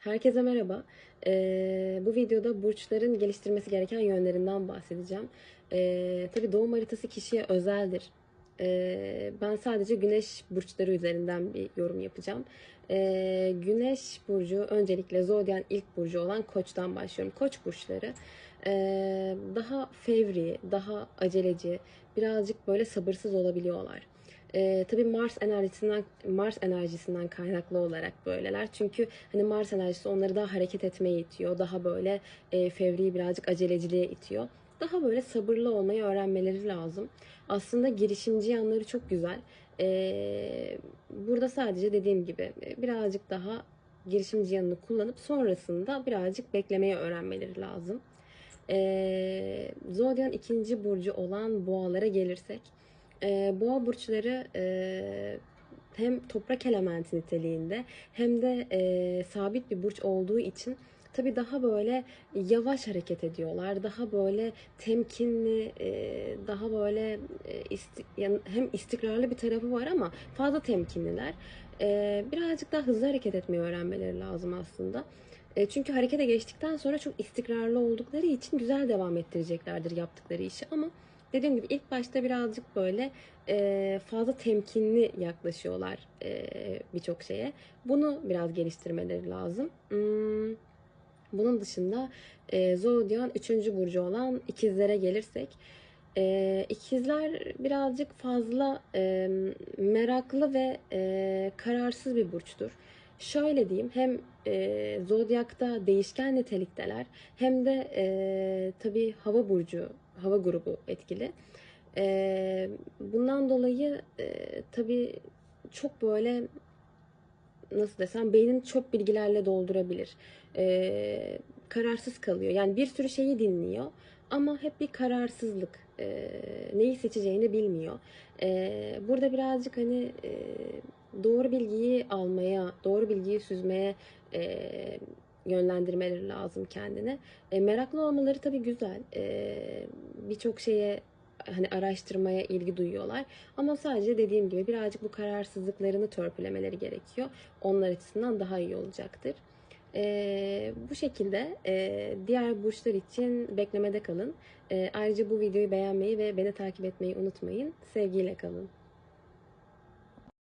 Herkese merhaba. Ee, bu videoda burçların geliştirmesi gereken yönlerinden bahsedeceğim. Ee, tabii doğum haritası kişiye özeldir. Ee, ben sadece güneş burçları üzerinden bir yorum yapacağım. Ee, güneş burcu öncelikle zodyan ilk burcu olan koçtan başlıyorum. Koç burçları ee, daha fevri, daha aceleci, birazcık böyle sabırsız olabiliyorlar. Ee, tabii Mars enerjisinden Mars enerjisinden kaynaklı olarak böyleler. Çünkü hani Mars enerjisi onları daha hareket etmeye itiyor. Daha böyle e, fevri birazcık aceleciliğe itiyor. Daha böyle sabırlı olmayı öğrenmeleri lazım. Aslında girişimci yanları çok güzel. Ee, burada sadece dediğim gibi e, birazcık daha girişimci yanını kullanıp sonrasında birazcık beklemeyi öğrenmeleri lazım. Ee, Zodyan ikinci burcu olan boğalara gelirsek. E, boğa burçları e, hem toprak elementi niteliğinde hem de e, sabit bir burç olduğu için tabii daha böyle yavaş hareket ediyorlar. Daha böyle temkinli, e, daha böyle e, hem istikrarlı bir tarafı var ama fazla temkinliler. E, birazcık daha hızlı hareket etmeyi öğrenmeleri lazım aslında. Çünkü harekete geçtikten sonra çok istikrarlı oldukları için güzel devam ettireceklerdir yaptıkları işi ama dediğim gibi ilk başta birazcık böyle e, fazla temkinli yaklaşıyorlar e, birçok şeye. Bunu biraz geliştirmeleri lazım. Hmm, bunun dışında e, Zodyan 3. burcu olan ikizlere gelirsek e, ikizler birazcık fazla e, meraklı ve e, kararsız bir burçtur. Şöyle diyeyim hem e, zodyakta değişken nitelikteler hem de e, tabii hava burcu, hava grubu etkili. E, bundan dolayı e, tabii çok böyle nasıl desem beynin çok bilgilerle doldurabilir. E, kararsız kalıyor. Yani bir sürü şeyi dinliyor ama hep bir kararsızlık. E, neyi seçeceğini bilmiyor. E, burada birazcık hani e, doğru bilgiyi almaya, doğru bilgiyi süzmeye e, yönlendirmeleri lazım kendine. E, meraklı olmaları tabii güzel. E, Birçok şeye hani araştırmaya ilgi duyuyorlar. Ama sadece dediğim gibi birazcık bu kararsızlıklarını törpülemeleri gerekiyor. Onlar açısından daha iyi olacaktır. E, bu şekilde e, diğer burçlar için beklemede kalın. E, ayrıca bu videoyu beğenmeyi ve beni takip etmeyi unutmayın. Sevgiyle kalın.